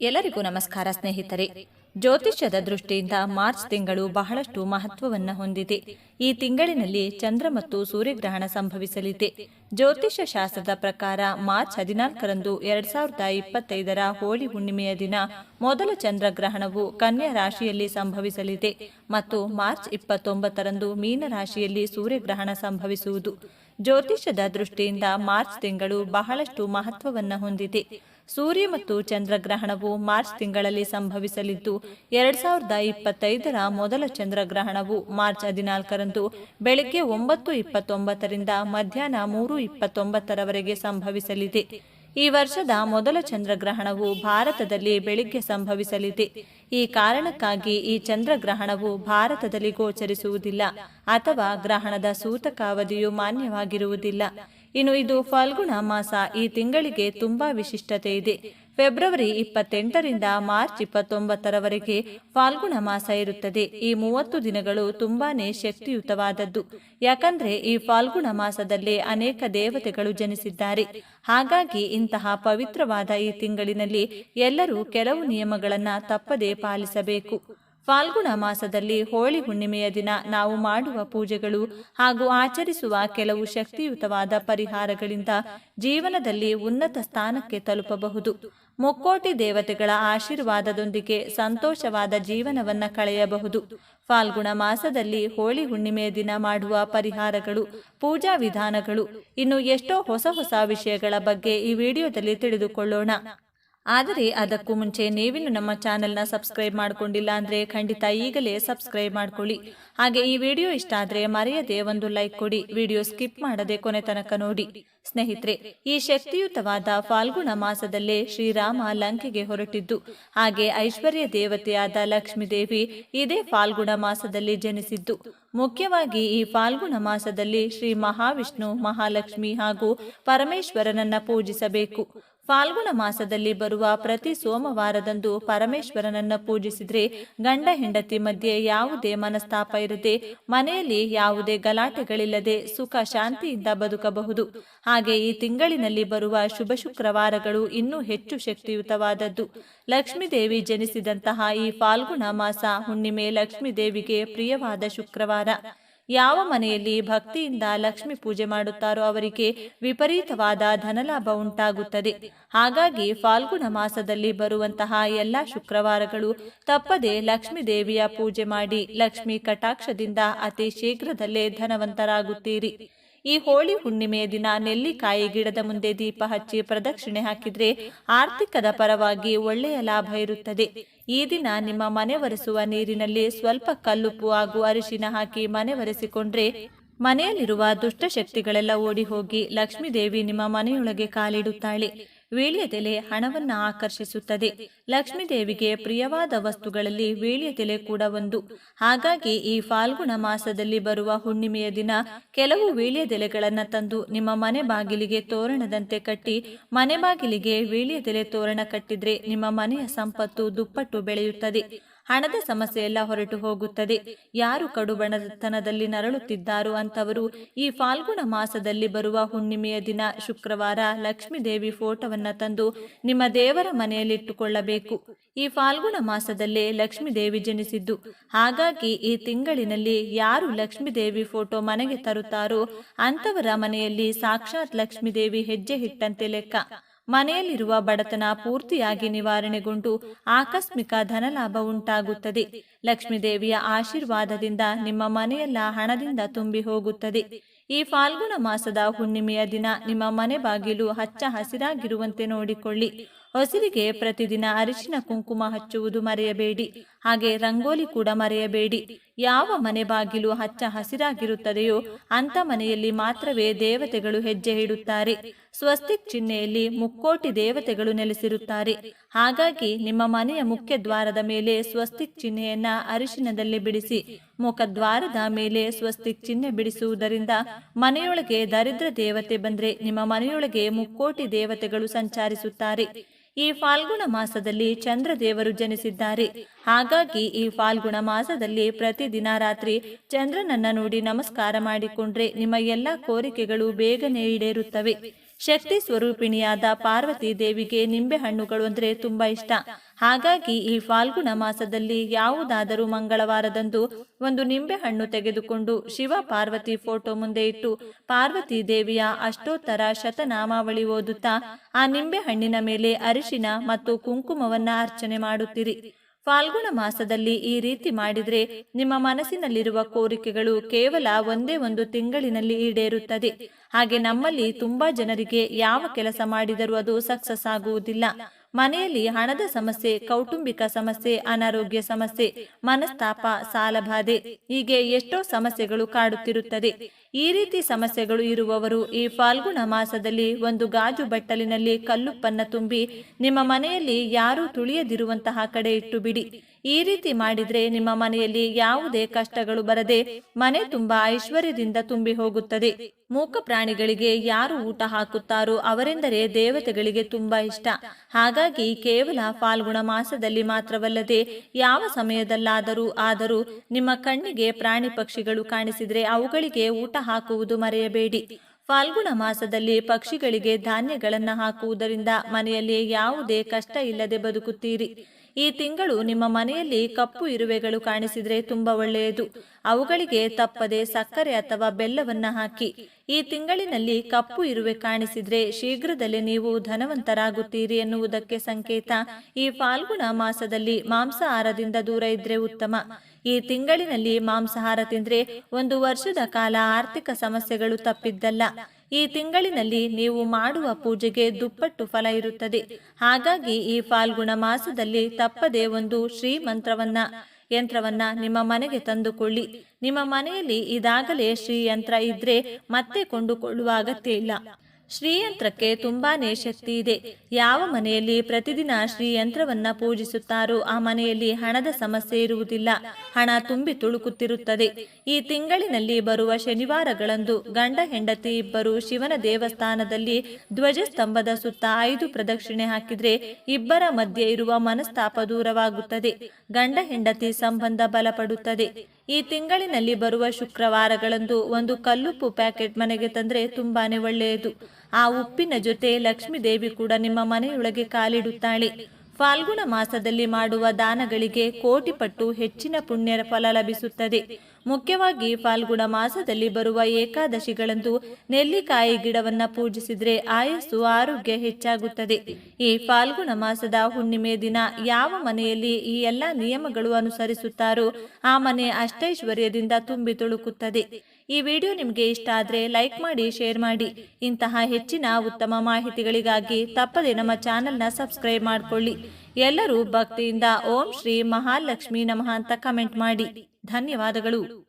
ಎಲ್ಲರಿಗೂ ನಮಸ್ಕಾರ ಸ್ನೇಹಿತರೆ. ಜ್ಯೋತಿಷ್ಯದ ದೃಷ್ಟಿಯಿಂದ ಮಾರ್ಚ್ ತಿಂಗಳು ಬಹಳಷ್ಟು ಮಹತ್ವವನ್ನು ಹೊಂದಿದೆ. ಈ ತಿಂಗಳಿನಲ್ಲಿ ಚಂದ್ರ ಮತ್ತು ಸೂರ್ಯಗ್ರಹಣ ಸಂಭವಿಸಲಿದೆ. ಜ್ಯೋತಿಷ್ಯ ಶಾಸ್ತ್ರದ ಪ್ರಕಾರ ಮಾರ್ಚ್ ಹದಿನಾಲ್ಕರಂದು ಎರಡ್ ಸಾವಿರದ ಇಪ್ಪತ್ತೈದರ ಹೋಳಿ ಹುಣ್ಣಿಮೆಯ ದಿನ ಮೊದಲ ಚಂದ್ರಗ್ರಹಣವು ಕನ್ಯಾ ರಾಶಿಯಲ್ಲಿ ಸಂಭವಿಸಲಿದೆ ಮತ್ತು ಮಾರ್ಚ್ ಇಪ್ಪತ್ತೊಂಬತ್ತರಂದು ಮೀನ ರಾಶಿಯಲ್ಲಿ ಸೂರ್ಯಗ್ರಹಣ ಸಂಭವಿಸುವುದು. ಜ್ಯೋತಿಷ್ಯದ ದೃಷ್ಟಿಯಿಂದ ಮಾರ್ಚ್ ತಿಂಗಳು ಬಹಳಷ್ಟು ಮಹತ್ವವನ್ನು ಹೊಂದಿದೆ. ಸೂರ್ಯ ಮತ್ತು ಚಂದ್ರಗ್ರಹಣವು ಮಾರ್ಚ್ ತಿಂಗಳಲ್ಲಿ ಸಂಭವಿಸಲಿದ್ದು, ಎರಡ್ ಸಾವಿರದ ಇಪ್ಪತ್ತೈದರ ಮೊದಲ ಚಂದ್ರಗ್ರಹಣವು ಮಾರ್ಚ್ ಹದಿನಾಲ್ಕರಂದು ಬೆಳಗ್ಗೆ ಒಂಬತ್ತು ಇಪ್ಪತ್ತೊಂಬತ್ತರಿಂದ ಮಧ್ಯಾಹ್ನ ಮೂರು ಇಪ್ಪತ್ತೊಂಬತ್ತರವರೆಗೆ ಸಂಭವಿಸಲಿದೆ. ಈ ವರ್ಷದ ಮೊದಲ ಚಂದ್ರಗ್ರಹಣವು ಭಾರತದಲ್ಲಿ ಬೆಳಿಗ್ಗೆ ಸಂಭವಿಸಲಿದೆ. ಈ ಕಾರಣಕ್ಕಾಗಿ ಈ ಚಂದ್ರಗ್ರಹಣವು ಭಾರತದಲ್ಲಿ ಗೋಚರಿಸುವುದಿಲ್ಲ ಅಥವಾ ಗ್ರಹಣದ ಸೂತಕಾವಧಿಯು ಮಾನ್ಯವಾಗಿರುವುದಿಲ್ಲ. ಇನ್ನು ಇದು ಫಾಲ್ಗುಣ ಮಾಸ ಈ ತಿಂಗಳಿಗೆ ತುಂಬಾ ವಿಶಿಷ್ಟತೆ ಇದೆ. ಫೆಬ್ರವರಿ ಇಪ್ಪತ್ತೆಂಟರಿಂದ ಮಾರ್ಚ್ ಇಪ್ಪತ್ತೊಂಬತ್ತರವರೆಗೆ ಫಾಲ್ಗುಣ ಮಾಸ ಇರುತ್ತದೆ. ಈ ಮೂವತ್ತು ದಿನಗಳು ತುಂಬಾನೇ ಶಕ್ತಿಯುತವಾದದ್ದು. ಯಾಕಂದ್ರೆ ಈ ಫಾಲ್ಗುಣ ಮಾಸದಲ್ಲಿ ಅನೇಕ ದೇವತೆಗಳು ಜನಿಸಿದ್ದಾರೆ. ಹಾಗಾಗಿ ಇಂತಹ ಪವಿತ್ರವಾದ ಈ ತಿಂಗಳಿನಲ್ಲಿ ಎಲ್ಲರೂ ಕೆಲವು ನಿಯಮಗಳನ್ನು ತಪ್ಪದೇ ಪಾಲಿಸಬೇಕು. ಫಾಲ್ಗುಣ ಮಾಸದಲ್ಲಿ ಹೋಳಿ ಹುಣ್ಣಿಮೆಯ ದಿನ ನಾವು ಮಾಡುವ ಪೂಜೆಗಳು ಹಾಗೂ ಆಚರಿಸುವ ಕೆಲವು ಶಕ್ತಿಯುತವಾದ ಪರಿಹಾರಗಳಿಂದ ಜೀವನದಲ್ಲಿ ಉನ್ನತ ಸ್ಥಾನಕ್ಕೆ ತಲುಪಬಹುದು. ಮುಕ್ಕೋಟಿ ದೇವತೆಗಳ ಆಶೀರ್ವಾದದೊಂದಿಗೆ ಸಂತೋಷವಾದ ಜೀವನವನ್ನ ಕಳೆಯಬಹುದು. ಫಾಲ್ಗುಣ ಮಾಸದಲ್ಲಿ ಹೋಳಿ ಹುಣ್ಣಿಮೆಯ ದಿನ ಮಾಡುವ ಪರಿಹಾರಗಳು, ಪೂಜಾ ವಿಧಾನಗಳು. ಇನ್ನು ಎಷ್ಟೋ ಹೊಸ ಹೊಸ ವಿಷಯಗಳ ಬಗ್ಗೆ ಈ ವಿಡಿಯೋದಲ್ಲಿ ತಿಳಿದುಕೊಳ್ಳೋಣ. ಆದರೆ ಅದಕ್ಕೂ ಮುಂಚೆ ನೀವಿನ್ನು ನಮ್ಮ ಚಾನೆಲ್ನ ಸಬ್ಸ್ಕ್ರೈಬ್ ಮಾಡ್ಕೊಂಡಿಲ್ಲ ಅಂದರೆ ಖಂಡಿತ ಈಗಲೇ ಸಬ್ಸ್ಕ್ರೈಬ್ ಮಾಡ್ಕೊಳ್ಳಿ. ಹಾಗೆ ಈ ವಿಡಿಯೋ ಇಷ್ಟ ಆದರೆ ಮರೆಯದೆ ಒಂದು ಲೈಕ್ ಕೊಡಿ. ವಿಡಿಯೋ ಸ್ಕಿಪ್ ಮಾಡದೆ ಕೊನೆ ತನಕ ನೋಡಿ. ಸ್ನೇಹಿತರೆ, ಈ ಶಕ್ತಿಯುತವಾದ ಫಾಲ್ಗುಣ ಮಾಸದಲ್ಲೇ ಶ್ರೀರಾಮ ಲಂಕೆಗೆ ಹೊರಟಿದ್ದು. ಹಾಗೆ ಐಶ್ವರ್ಯ ದೇವತೆಯಾದ ಲಕ್ಷ್ಮೀದೇವಿ ಇದೇ ಫಾಲ್ಗುಣ ಮಾಸದಲ್ಲಿ ಜನಿಸಿದ್ದು. ಮುಖ್ಯವಾಗಿ ಈ ಫಾಲ್ಗುಣ ಮಾಸದಲ್ಲಿ ಶ್ರೀ ಮಹಾವಿಷ್ಣು, ಮಹಾಲಕ್ಷ್ಮಿ ಹಾಗೂ ಪರಮೇಶ್ವರನನ್ನ ಪೂಜಿಸಬೇಕು. ಫಾಲ್ಗುಣ ಮಾಸದಲ್ಲಿ ಬರುವ ಪ್ರತಿ ಸೋಮವಾರದಂದು ಪರಮೇಶ್ವರನನ್ನ ಪೂಜಿಸಿದ್ರೆ ಗಂಡ ಹೆಂಡತಿ ಮಧ್ಯೆ ಯಾವುದೇ ಮನಸ್ತಾಪ ಇರದೆ ಮನೆಯಲ್ಲಿ ಯಾವುದೇ ಗಲಾಟೆಗಳಿಲ್ಲದೆ ಸುಖ ಶಾಂತಿಯಿಂದ ಬದುಕಬಹುದು. ಹಾಗೆ ಈ ತಿಂಗಳಿನಲ್ಲಿ ಬರುವ ಶುಭ ಶುಕ್ರವಾರಗಳು ಇನ್ನೂ ಹೆಚ್ಚು ಶಕ್ತಿಯುತವಾದದ್ದು. ಲಕ್ಷ್ಮೀದೇವಿ ಜನಿಸಿದಂತಹ ಈ ಫಾಲ್ಗುಣ ಮಾಸ ಹುಣ್ಣಿಮೆ ಲಕ್ಷ್ಮೀದೇವಿಗೆ ಪ್ರಿಯವಾದ ಶುಕ್ರವಾರ. ಯಾವ ಮನೆಯಲ್ಲಿ ಭಕ್ತಿಯಿಂದ ಲಕ್ಷ್ಮಿ ಪೂಜೆ ಮಾಡುತ್ತಾರೋ ಅವರಿಗೆ ವಿಪರೀತವಾದ ಧನಲಾಭ ಉಂಟಾಗುತ್ತದೆ. ಹಾಗಾಗಿ ಫಾಲ್ಗುಣ ಮಾಸದಲ್ಲಿ ಬರುವಂತಹ ಎಲ್ಲ ಶುಕ್ರವಾರಗಳು ತಪ್ಪದೆ ಲಕ್ಷ್ಮೀ ದೇವಿಯ ಪೂಜೆ ಮಾಡಿ ಲಕ್ಷ್ಮಿ ಕಟಾಕ್ಷದಿಂದ ಅತಿ ಶೀಘ್ರದಲ್ಲೇ ಧನವಂತರಾಗುತ್ತೀರಿ. ಈ ಹೋಳಿ ಹುಣ್ಣಿಮೆಯ ದಿನ ನೆಲ್ಲಿಕಾಯಿ ಗಿಡದ ಮುಂದೆ ದೀಪ ಹಚ್ಚಿ ಪ್ರದಕ್ಷಿಣೆ ಹಾಕಿದ್ರೆ ಆರ್ಥಿಕದ ಪರವಾಗಿ ಒಳ್ಳೆಯ ಲಾಭ ಇರುತ್ತದೆ. ಈ ದಿನ ನಿಮ್ಮ ಮನೆ ಒರೆಸುವ ನೀರಿನಲ್ಲಿ ಸ್ವಲ್ಪ ಕಲ್ಲುಪ್ಪು ಹಾಗೂ ಅರಿಶಿನ ಹಾಕಿ ಮನೆ ಒರೆಸಿಕೊಂಡ್ರೆ ಮನೆಯಲ್ಲಿರುವ ದುಷ್ಟಶಕ್ತಿಗಳೆಲ್ಲ ಓಡಿ ಹೋಗಿ ಲಕ್ಷ್ಮೀದೇವಿ ನಿಮ್ಮ ಮನೆಯೊಳಗೆ ಕಾಲಿಡುತ್ತಾಳೆ. ವೀಳ್ಯದೆಲೆ ಹಣವನ್ನು ಆಕರ್ಷಿಸುತ್ತದೆ. ಲಕ್ಷ್ಮೀದೇವಿಗೆ ಪ್ರಿಯವಾದ ವಸ್ತುಗಳಲ್ಲಿ ವೀಳ್ಯದೆಲೆ ಕೂಡ ಒಂದು. ಹಾಗಾಗಿ ಈ ಫಾಲ್ಗುಣ ಮಾಸದಲ್ಲಿ ಬರುವ ಹುಣ್ಣಿಮೆಯ ದಿನ ಕೆಲವು ವೀಳ್ಯದೆಲೆಗಳನ್ನು ತಂದು ನಿಮ್ಮ ಮನೆ ಬಾಗಿಲಿಗೆ ತೋರಣದಂತೆ ಕಟ್ಟಿ, ಮನೆ ಬಾಗಿಲಿಗೆ ವೀಳ್ಯದೆಲೆ ತೋರಣ ಕಟ್ಟಿದ್ರೆ ನಿಮ್ಮ ಮನೆಯ ಸಂಪತ್ತು ದುಪ್ಪಟ್ಟು ಬೆಳೆಯುತ್ತದೆ. ಹಣದ ಸಮಸ್ಯೆ ಎಲ್ಲ ಹೊರಟು ಹೋಗುತ್ತದೆ. ಯಾರು ಕಡುಬಣತನದಲ್ಲಿ ನರಳುತ್ತಿದ್ದಾರೋ ಅಂತವರು ಈ ಫಾಲ್ಗುಣ ಮಾಸದಲ್ಲಿ ಬರುವ ಹುಣ್ಣಿಮೆಯ ದಿನ ಶುಕ್ರವಾರ ಲಕ್ಷ್ಮೀ ದೇವಿ ಫೋಟೋವನ್ನ ತಂದು ನಿಮ್ಮ ದೇವರ ಮನೆಯಲ್ಲಿಟ್ಟುಕೊಳ್ಳಬೇಕು. ಈ ಫಾಲ್ಗುಣ ಮಾಸದಲ್ಲೇ ಲಕ್ಷ್ಮೀ ದೇವಿ ಜನಿಸಿದ್ದು. ಹಾಗಾಗಿ ಈ ತಿಂಗಳಿನಲ್ಲಿ ಯಾರು ಲಕ್ಷ್ಮೀ ದೇವಿ ಫೋಟೋ ಮನೆಗೆ ತರುತ್ತಾರೋ ಅಂತವರ ಮನೆಯಲ್ಲಿ ಸಾಕ್ಷಾತ್ ಲಕ್ಷ್ಮೀ ದೇವಿ ಹೆಜ್ಜೆ ಹಿಟ್ಟಂತೆ ಲೆಕ್ಕ. ಮನೆಯಲ್ಲಿರುವ ಬಡತನ ಪೂರ್ತಿಯಾಗಿ ನಿವಾರಣೆಗೊಂಡು ಆಕಸ್ಮಿಕ ಧನಲಾಭ ಉಂಟಾಗುತ್ತದೆ. ಲಕ್ಷ್ಮೀದೇವಿಯ ಆಶೀರ್ವಾದದಿಂದ ನಿಮ್ಮ ಮನೆಯೆಲ್ಲ ಹಣದಿಂದ ತುಂಬಿ ಹೋಗುತ್ತದೆ. ಈ ಫಾಲ್ಗುಣ ಮಾಸದ ಹುಣ್ಣಿಮೆಯ ದಿನ ನಿಮ್ಮ ಮನೆ ಬಾಗಿಲು ಹಚ್ಚ ಹಸಿರಾಗಿರುವಂತೆ ನೋಡಿಕೊಳ್ಳಿ. ಹೊಸರಿಗೆ ಪ್ರತಿದಿನ ಅರಿಶಿನ ಕುಂಕುಮ ಹಚ್ಚುವುದು ಮರೆಯಬೇಡಿ. ಹಾಗೆ ರಂಗೋಲಿ ಕೂಡ ಮರೆಯಬೇಡಿ. ಯಾವ ಮನೆ ಬಾಗಿಲು ಹಚ್ಚ ಹಸಿರಾಗಿರುತ್ತದೆಯೋ ಅಂತ ಮನೆಯಲ್ಲಿ ಮಾತ್ರವೇ ದೇವತೆಗಳು ಹೆಜ್ಜೆ ಇಡುತ್ತಾರೆ. ಸ್ವಸ್ತಿಕ್ ಚಿಹ್ನೆಯಲ್ಲಿ ಮುಕ್ಕೋಟಿ ದೇವತೆಗಳು ನೆಲೆಸಿರುತ್ತಾರೆ. ಹಾಗಾಗಿ ನಿಮ್ಮ ಮನೆಯ ಮುಖ್ಯ ದ್ವಾರದ ಮೇಲೆ ಸ್ವಸ್ತಿಕ್ ಚಿಹ್ನೆಯನ್ನ ಅರಿಶಿನದಲ್ಲಿ ಬಿಡಿಸಿ. ಮುಖದ್ವಾರದ ಮೇಲೆ ಸ್ವಸ್ತಿಕ್ ಚಿಹ್ನೆ ಬಿಡಿಸುವುದರಿಂದ ಮನೆಯೊಳಗೆ ದರಿದ್ರ ದೇವತೆ ಬಂದ್ರೆ ನಿಮ್ಮ ಮನೆಯೊಳಗೆ ಮುಕ್ಕೋಟಿ ದೇವತೆಗಳು ಸಂಚರಿಸುತ್ತಾರೆ. ಈ ಫಾಲ್ಗುಣ ಮಾಸದಲ್ಲಿ ಚಂದ್ರದೇವರು ಜನಿಸಿದ್ದಾರೆ. ಹಾಗಾಗಿ ಈ ಫಾಲ್ಗುಣ ಮಾಸದಲ್ಲಿ ಪ್ರತಿದಿನ ರಾತ್ರಿ ಚಂದ್ರನನ್ನ ನೋಡಿ ನಮಸ್ಕಾರ ಮಾಡಿಕೊಂಡ್ರೆ ನಿಮ್ಮ ಎಲ್ಲ ಕೋರಿಕೆಗಳು ಬೇಗನೆ ಈಡೇರುತ್ತವೆ. ಶಕ್ತಿ ಸ್ವರೂಪಿಣಿಯಾದ ಪಾರ್ವತಿ ದೇವಿಗೆ ನಿಂಬೆ ಹಣ್ಣುಗಳು ಅಂದ್ರೆ ತುಂಬಾ ಇಷ್ಟ. ಹಾಗಾಗಿ ಈ ಫಾಲ್ಗುಣ ಮಾಸದಲ್ಲಿ ಯಾವುದಾದರೂ ಮಂಗಳವಾರದಂದು ಒಂದು ನಿಂಬೆಹಣ್ಣು ತೆಗೆದುಕೊಂಡು ಶಿವ ಪಾರ್ವತಿ ಫೋಟೋ ಮುಂದೆ ಇಟ್ಟು ಪಾರ್ವತಿ ದೇವಿಯ ಅಷ್ಟೋತ್ತರ ಶತನಾಮಾವಳಿ ಓದುತ್ತಾ ಆ ನಿಂಬೆಹಣ್ಣಿನ ಮೇಲೆ ಅರಿಶಿನ ಮತ್ತು ಕುಂಕುಮವನ್ನ ಅರ್ಚನೆ ಮಾಡುತ್ತೀರಿ. ಫಾಲ್ಗುಣ ಮಾಸದಲ್ಲಿ ಈ ರೀತಿ ಮಾಡಿದ್ರೆ ನಿಮ್ಮ ಮನಸ್ಸಿನಲ್ಲಿರುವ ಕೋರಿಕೆಗಳು ಕೇವಲ ಒಂದೇ ಒಂದು ತಿಂಗಳಿನಲ್ಲಿ ಈಡೇರುತ್ತದೆ. ಹಾಗೆ ನಮ್ಮಲ್ಲಿ ತುಂಬಾ ಜನರಿಗೆ ಯಾವ ಕೆಲಸ ಮಾಡಿದರೂ ಅದು ಸಕ್ಸಸ್ ಆಗುವುದಿಲ್ಲ. ಮನೆಯಲ್ಲಿ ಹಣದ ಸಮಸ್ಯೆ, ಕೌಟುಂಬಿಕ ಸಮಸ್ಯೆ, ಅನಾರೋಗ್ಯ ಸಮಸ್ಯೆ, ಮನಸ್ತಾಪ, ಸಾಲಬಾಧೆ, ಹೀಗೆ ಎಷ್ಟೋ ಸಮಸ್ಯೆಗಳು ಕಾಡುತ್ತಿರುತ್ತದೆ. ಈ ರೀತಿ ಸಮಸ್ಯೆಗಳು ಇರುವವರು ಈ ಫಾಲ್ಗುಣ ಮಾಸದಲ್ಲಿ ಒಂದು ಗಾಜು ಬಟ್ಟಲಿನಲ್ಲಿ ಕಲ್ಲುಪ್ಪನ್ನ ತುಂಬಿ ನಿಮ್ಮ ಮನೆಯಲ್ಲಿ ಯಾರೂ ತುಳಿಯದಿರುವಂತಹ ಕಡೆ ಇಟ್ಟು ಬಿಡಿ. ಈ ರೀತಿ ಮಾಡಿದ್ರೆ ನಿಮ್ಮ ಮನೆಯಲ್ಲಿ ಯಾವುದೇ ಕಷ್ಟಗಳು ಬರದೆ ಮನೆ ತುಂಬಾ ಐಶ್ವರ್ಯದಿಂದ ತುಂಬಿ ಹೋಗುತ್ತದೆ. ಮೂಕ ಪ್ರಾಣಿಗಳಿಗೆ ಯಾರು ಊಟ ಹಾಕುತ್ತಾರೋ ಅವರೆಂದರೆ ದೇವತೆಗಳಿಗೆ ತುಂಬಾ ಇಷ್ಟ. ಹಾಗಾಗಿ ಕೇವಲ ಫಾಲ್ಗುಣ ಮಾಸದಲ್ಲಿ ಮಾತ್ರವಲ್ಲದೆ ಯಾವ ಸಮಯದಲ್ಲಾದರೂ ಆದರೂ ನಿಮ್ಮ ಕಣ್ಣಿಗೆ ಪ್ರಾಣಿ ಪಕ್ಷಿಗಳು ಕಾಣಿಸಿದ್ರೆ ಅವುಗಳಿಗೆ ಊಟ ಹಾಕುವುದು ಮರೆಯಬೇಡಿ. ಫಾಲ್ಗುಣ ಮಾಸದಲ್ಲಿ ಪಕ್ಷಿಗಳಿಗೆ ಧಾನ್ಯಗಳನ್ನು ಹಾಕುವುದರಿಂದ ಮನೆಯಲ್ಲಿ ಯಾವುದೇ ಕಷ್ಟ ಇಲ್ಲದೆ ಬದುಕುತ್ತೀರಿ. ಈ ತಿಂಗಳು ನಿಮ್ಮ ಮನೆಯಲ್ಲಿ ಕಪ್ಪು ಇರುವೆಗಳು ಕಾಣಿಸಿದರೆ ತುಂಬಾ ಒಳ್ಳೆಯದು. ಅವುಗಳಿಗೆ ತಪ್ಪದೆ ಸಕ್ಕರೆ ಅಥವಾ ಬೆಲ್ಲವನ್ನ ಹಾಕಿ. ಈ ತಿಂಗಳಿನಲ್ಲಿ ಕಪ್ಪು ಇರುವೆ ಕಾಣಿಸಿದ್ರೆ ಶೀಘ್ರದಲ್ಲೇ ನೀವು ಧನವಂತರಾಗುತ್ತೀರಿ ಎನ್ನುವುದಕ್ಕೆ ಸಂಕೇತ. ಈ ಫಾಲ್ಗುಣ ಮಾಸದಲ್ಲಿ ಮಾಂಸಾಹಾರದಿಂದ ದೂರ ಇದ್ರೆ ಉತ್ತಮ. ಈ ತಿಂಗಳಿನಲ್ಲಿ ಮಾಂಸಾಹಾರ ತಿಂದ್ರೆ ಒಂದು ವರ್ಷದ ಕಾಲ ಆರ್ಥಿಕ ಸಮಸ್ಯೆಗಳು ತಪ್ಪಿದ್ದಲ್ಲ. ಈ ತಿಂಗಳಿನಲ್ಲಿ ನೀವು ಮಾಡುವ ಪೂಜೆಗೆ ದುಪ್ಪಟ್ಟು ಫಲ ಇರುತ್ತದೆ. ಹಾಗಾಗಿ ಈ ಫಾಲ್ಗುಣ ಮಾಸದಲ್ಲಿ ತಪ್ಪದೆ ಒಂದು ಶ್ರೀ ಮಂತ್ರವನ್ನ, ಯಂತ್ರವನ್ನ ನಿಮ್ಮ ಮನೆಗೆ ತಂದುಕೊಳ್ಳಿ. ನಿಮ್ಮ ಮನೆಯಲ್ಲಿ ಇದಾಗಲೇ ಶ್ರೀ ಯಂತ್ರ ಇದ್ರೆ ಮತ್ತೆ ಕೊಂಡುಕೊಳ್ಳುವ ಅಗತ್ಯ ಇಲ್ಲ. ಶ್ರೀಯಂತ್ರಕ್ಕೆ ತುಂಬಾನೇ ಶಕ್ತಿ ಇದೆ. ಯಾವ ಮನೆಯಲ್ಲಿ ಪ್ರತಿದಿನ ಶ್ರೀಯಂತ್ರವನ್ನ ಪೂಜಿಸುತ್ತಾರೋ ಆ ಮನೆಯಲ್ಲಿ ಹಣದ ಸಮಸ್ಯೆ ಇರುವುದಿಲ್ಲ. ಹಣ ತುಂಬಿ ತುಳುಕುತ್ತಿರುತ್ತದೆ. ಈ ತಿಂಗಳಿನಲ್ಲಿ ಬರುವ ಶನಿವಾರಗಳಂದು ಗಂಡ ಹೆಂಡತಿ ಇಬ್ಬರು ಶಿವನ ದೇವಸ್ಥಾನದಲ್ಲಿ ಧ್ವಜಸ್ತಂಭದ ಸುತ್ತ ಐದು ಪ್ರದಕ್ಷಿಣೆ ಹಾಕಿದ್ರೆ ಇಬ್ಬರ ಮಧ್ಯೆ ಇರುವ ಮನಸ್ತಾಪ ದೂರವಾಗುತ್ತದೆ. ಗಂಡ ಹೆಂಡತಿ ಸಂಬಂಧ ಬಲಪಡುತ್ತದೆ. ಈ ತಿಂಗಳಿನಲ್ಲಿ ಬರುವ ಶುಕ್ರವಾರಗಳಂದು ಒಂದು ಕಲ್ಲುಪ್ಪು ಪ್ಯಾಕೆಟ್ ಮನೆಗೆ ತಂದರೆ ತುಂಬಾನೇ ಒಳ್ಳೆಯದು. ಆ ಉಪ್ಪಿನ ಜೊತೆ ಲಕ್ಷ್ಮೀ ದೇವಿ ಕೂಡ ನಿಮ್ಮ ಮನೆಯೊಳಗೆ ಕಾಲಿಡುತ್ತಾಳೆ. ಫಾಲ್ಗುಣ ಮಾಸದಲ್ಲಿ ಮಾಡುವ ದಾನಗಳಿಗೆ ಕೋಟಿ ಪಟ್ಟು ಹೆಚ್ಚಿನ ಪುಣ್ಯರ ಫಲ ಲಭಿಸುತ್ತದೆ. ಮುಖ್ಯವಾಗಿ ಫಾಲ್ಗುಣ ಮಾಸದಲ್ಲಿ ಬರುವ ಏಕಾದಶಿಗಳಂದು ನೆಲ್ಲಿಕಾಯಿ ಗಿಡವನ್ನು ಪೂಜಿಸಿದರೆ ಆಯಸ್ಸು ಆರೋಗ್ಯ ಹೆಚ್ಚಾಗುತ್ತದೆ. ಈ ಫಾಲ್ಗುಣ ಮಾಸದ ಹುಣ್ಣಿಮೆ ದಿನ ಯಾವ ಮನೆಯಲ್ಲಿ ಈ ಎಲ್ಲ ನಿಯಮಗಳು ಅನುಸರಿಸುತ್ತಾರೋ ಆ ಮನೆ ಅಷ್ಟೈಶ್ವರ್ಯದಿಂದ ತುಂಬಿ ತುಳುಕುತ್ತದೆ. ಈ ವಿಡಿಯೋ ನಿಮಗೆ ಇಷ್ಟ ಆದರೆ ಲೈಕ್ ಮಾಡಿ, ಶೇರ್ ಮಾಡಿ. ಇಂತಹ ಹೆಚ್ಚಿನ ಉತ್ತಮ ಮಾಹಿತಿಗಳಿಗಾಗಿ ತಪ್ಪದೆ ನಮ್ಮ ಚಾನೆಲ್ನ ಸಬ್ಸ್ಕ್ರೈಬ್ ಮಾಡಿಕೊಳ್ಳಿ. ಎಲ್ಲರೂ ಭಕ್ತಿಯಿಂದ ಓಂ ಶ್ರೀ ಮಹಾಲಕ್ಷ್ಮಿ ನಮಃ ಅಂತ ಕಮೆಂಟ್ ಮಾಡಿ. ಧನ್ಯವಾದಗಳು.